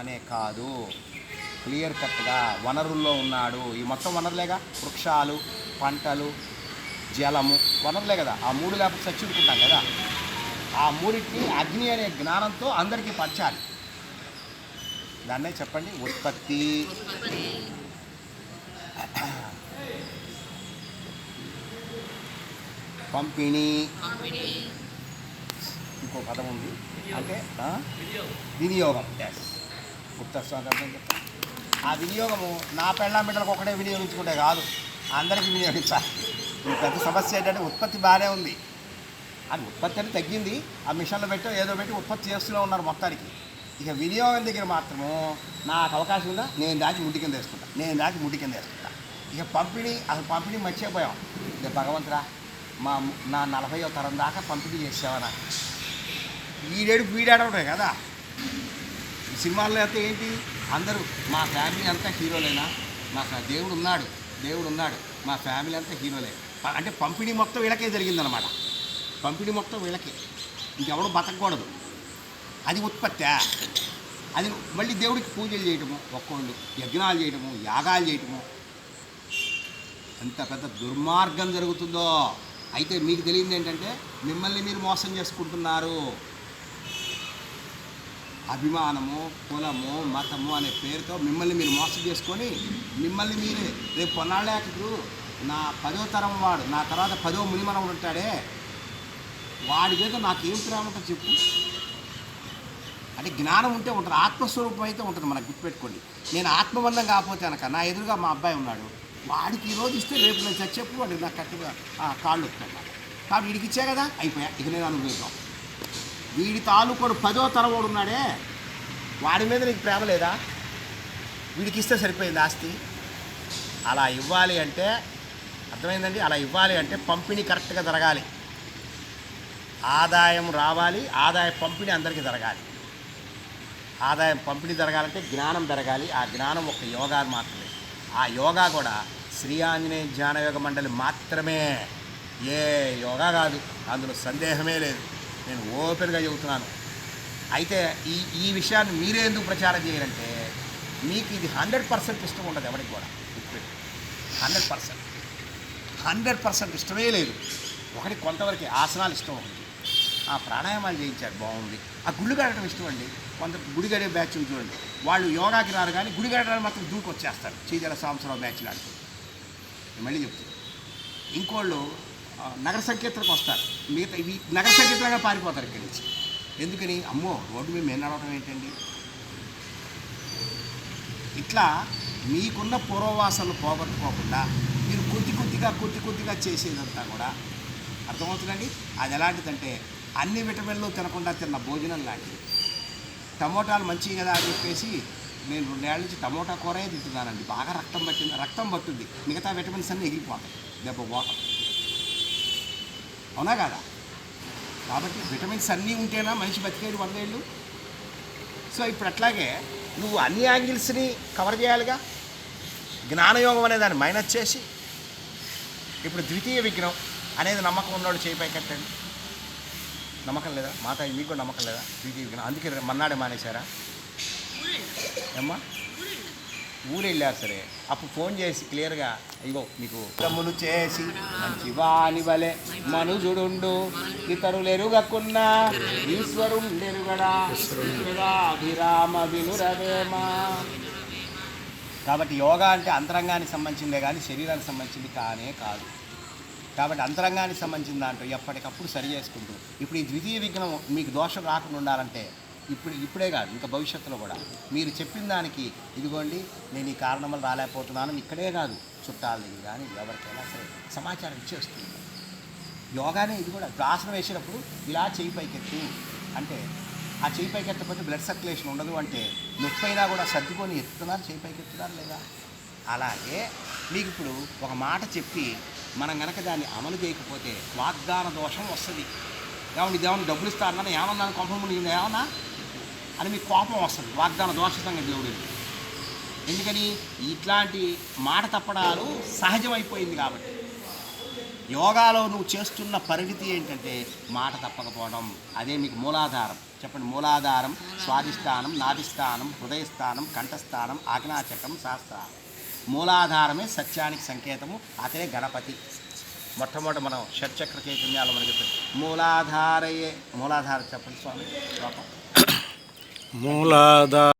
అనే కాదు. క్లియర్ కట్గా వనరుల్లో ఉన్నాడు. ఈ మొత్తం వనరులేగా? వృక్షాలు పంటలు జలము. వనరులే కదా. ఆ మూడు లేకపోతే చచ్చిపోతాం కదా. ఆ మూడింటిని అగ్ని అనే జ్ఞానంతో అందరికీ పంచాలి. దాన్నే చెప్పండి? ఉత్పత్తి. పంపిణీ. ఇంకో పదం ఉంది. అంటే వినియోగం. గుప్త స్వాతంత్రం చెప్తాను ఆ వినియోగము నా పెళ్ళాం బిడ్డలకు ఒకటే వినియోగించుకుంటే కాదు అందరికీ వినియోగించాలి ఈ పెద్ద సమస్య ఏంటంటే ఉత్పత్తి బాగానే ఉంది. అది ఉత్పత్తి అని తగ్గింది ఆ మిషన్లు పెట్టో ఏదో పెట్టి ఉత్పత్తి చేస్తూనే ఉన్నారు మొత్తానికి. ఇక వినియోగం దగ్గర మాత్రము నాకు అవకాశం ఉందా? నేను దాచి ముడి కింద వేసుకుంటా. నేను దాచి ముడి కింద వేసుకుంటా. ఇక పంపిణీ అసలు పంపిణీ మర్చిపోయాం. ఇక భగవంతురా మా నా నలభైవ తరం దాకా పంపిణీ చేసేవా నాకు? వీడేడు వీడాడవుతాయి కదా. సినిమాల్లో అయితే ఏంటి? అందరూ మా ఫ్యామిలీ అంతా హీరోలేనా? మా దేవుడు ఉన్నాడు దేవుడు ఉన్నాడు. మా ఫ్యామిలీ అంతా హీరోలే. అంటే పంపిణీ మొత్తం వీళ్ళకే జరిగిందనమాట పంపిణీ మొత్తం వీళ్ళకే. ఇంకెవడు బతకూడదు అది ఉత్పత్తి. అది మళ్ళీ దేవుడికి పూజలు చేయటము ఒక్కోళ్ళు యజ్ఞాలు చేయటము యాగాలు చేయటము. ఎంత పెద్ద దుర్మార్గం జరుగుతుందో. అయితే మీకు తెలియదు ఏంటంటే మిమ్మల్ని మీరు మోసం చేసుకుంటున్నారు. అభిమానము కులము మతము అనే పేరుతో మిమ్మల్ని మీరు మోసం చేసుకొని మిమ్మల్ని మీరే రేపు కొన్నాళ్ళకు నా పదో తరం వాడు నా తర్వాత పదో మునిమనం ఉంటాడే. వాడి మీద నాకు ఏం ప్రేమ ఉంటుంది చెప్పు. అంటే జ్ఞానం ఉంటే ఉంటుంది ఆత్మస్వరూపం అయితే ఉంటుంది మనకు గుర్తుపెట్టుకోండి. నేను ఆత్మబంధం కాకపోతే అనక నా ఎదురుగా మా అబ్బాయి ఉన్నాడు. వాడికి ఈరోజు ఇస్తే రేపు నేను చచ్చేప్పుడు వాడికి నాకు కట్టుగా కాళ్ళు వస్తాడు కాబట్టి ఇడికిచ్చా కదా అయిపోయా. ఇక నేను అనుభవిద్దాం. వీడి తాలూకోడు పదో తరవాడు ఉన్నాడే. వాడి మీద నీకు ప్రేమ లేదా? వీడికి ఇస్తే సరిపోయింది ఆస్తి. అలా ఇవ్వాలి అంటే అర్థమైందండి? అలా ఇవ్వాలి అంటే పంపిణీ కరెక్ట్గా జరగాలి. ఆదాయం రావాలి ఆదాయ పంపిణీ అందరికీ జరగాలి. ఆదాయం పంపిణీ జరగాలంటే జ్ఞానం పెరగాలి. ఆ జ్ఞానం ఒక యోగా మాత్రమే. ఆ యోగా కూడా శ్రీ ఆంజనేయ ధ్యాన యోగ మండలి మాత్రమే. ఏ యోగా కాదు అందులో సందేహమే లేదు. నేను ఓపెన్గా చెబుతున్నాను. అయితే ఈ ఈ విషయాన్ని మీరే ఎందుకు ప్రచారం చేయాలంటే మీకు ఇది హండ్రెడ్ పర్సెంట్ ఇష్టం ఉండదు ఎవరికి కూడా. Hundred percent. హండ్రెడ్ పర్సెంట్ ఇష్టమే లేదు. ఒకటి కొంతవరకు ఆసనాలు ఇష్టం ఒకటి ఆ ప్రాణాయామాలు చేయించారు బాగుంది. ఆ గుళ్ళు కట్టడం ఇష్టం అండి. కొంత గుడి గడే బ్యాచ్ చూడండి. వాళ్ళు యోగాకి రారు కానీ గుడి కట్టడానికి మాత్రం దూకి వచ్చేస్తారు చీజల సంవత్సరం బ్యాచ్ లాంటి మళ్ళీ చెప్తారు ఇంకోళ్ళు నగర సంకీర్తనకు వస్తారు. మిగతా ఇవి నగర సంకీర్తనగా పారిపోతారు ఇక్కడి నుంచి. ఎందుకని? అమ్మో రోడ్డు మీద మేము నడవటం ఏంటండి? ఇట్లా మీకున్న పూర్వవాసనలు పోగొట్టుకోకుండా మీరు కొద్ది కొద్దిగా కొద్ది కొద్దిగా చేసేదంతా కూడా అర్థమవుతుందండి? అది ఎలాంటిదంటే అన్ని విటమిన్లు తినకుండా తిన్న భోజనం లాంటిది. టమోటాలు మంచివి కదా అని చెప్పేసి నేను రెండేళ్ళ నుంచి టమోటా కూరే తింటున్నానండి. బాగా రక్తం పట్టింది రక్తం పట్టుద్ది. మిగతా విటమిన్స్ అన్నీ ఎగిరిపోతాయి. దెబ్బ పోతాం అవునా కదా? కాబట్టి విటమిన్స్ అన్నీ ఉంటేనా మనిషి బతికేది వందేళ్ళు? సో ఇప్పుడు అట్లాగే నువ్వు అన్ని యాంగిల్స్ని కవర్ చేయాలిగా? జ్ఞానయోగం అనే దాన్ని మైనస్ చేసి ఇప్పుడు ద్వితీయ విఘ్నం అనేది నమ్మకం ఉన్నవాడు చేయి పై కట్టండి. నమ్మకం లేదా? మాత మీకు నమ్మకం లేదా? ద్వితీయ విఘ్నం. అందుకే మన్నాడే మానేశారా? ఏమ్మా? ఊరు వెళ్ళా సరే. అప్పుడు ఫోన్ చేసి క్లియర్గా ఇగో మీకు తమ్ములు చేసి మంచి వాని వలె మనుజుడుండు. ఇతరులు ఎరుగకున్నా ఈశ్వరుండెరుగడా అభిరామ వినురవేమా. కాబట్టి యోగా అంటే అంతరంగానికి సంబంధించిందే కానీ శరీరానికి సంబంధించింది కానే కాదు. కాబట్టి అంతరంగానికి సంబంధించిన దాంట్లో ఎప్పటికప్పుడు సరి చేసుకుంటూ. ఇప్పుడు ఈ ద్వితీయ విఘ్నం మీకు దోషం రాకుండా ఉండాలంటే ఇప్పుడు ఇప్పుడే కాదు ఇంకా భవిష్యత్తులో కూడా. మీరు చెప్పిన దానికి ఇదిగోండి నేను ఈ కారణం వల్ల రాలేకపోతున్నాను ఇక్కడే కాదు చుట్టాల దగ్గర కానీ ఎవరికైనా సరే సమాచారం ఇచ్చేస్తుంది యోగానే ఇది కూడా. ఇప్పుడు ఆసనం వేసినప్పుడు ఇలా చేయి పైకెత్తు. అంటే ఆ చేయి పైకి బ్లడ్ సర్క్యులేషన్ ఉండదు అంటే నొప్పైనా కూడా సర్దుకొని ఎత్తుతున్నారు చేయి పైకెత్తున్నారు లేదా? అలాగే మీకు ఇప్పుడు ఒక మాట చెప్పి మనం కనుక దాన్ని అమలు చేయకపోతే వాగ్దాన దోషం వస్తుంది. ఏమన్నా ఇదేమన్నా డబ్బులు ఇస్తారన్నా ఏమన్నా కోపం మునిగింది ఏమన్నా అని మీకు కోపం వస్తుంది. వాగ్దాన దోషితంగా దేవుడు ఎందుకని? ఇట్లాంటి మాట తప్పడాలు సహజమైపోయింది కాబట్టి. యోగాలో నువ్వు చేస్తున్న పరిణితి ఏంటంటే మాట తప్పకపోవడం. అదే మీకు మూలాధారం. చెప్పండి మూలాధారం స్వాధిష్టానం నాధిష్టానం హృదయస్థానం కంఠస్థానం ఆజ్ఞాచకం శాస్త్రం మూలాధారమే సత్యానికి సంకేతము అతనే గణపతి. మొట్టమొదటి మనం షట్చక్ర చైతన్యాలు మనకి మూలాధారయే. మూలాధార చెప్పండి స్వామి. లోపం. మూలాధార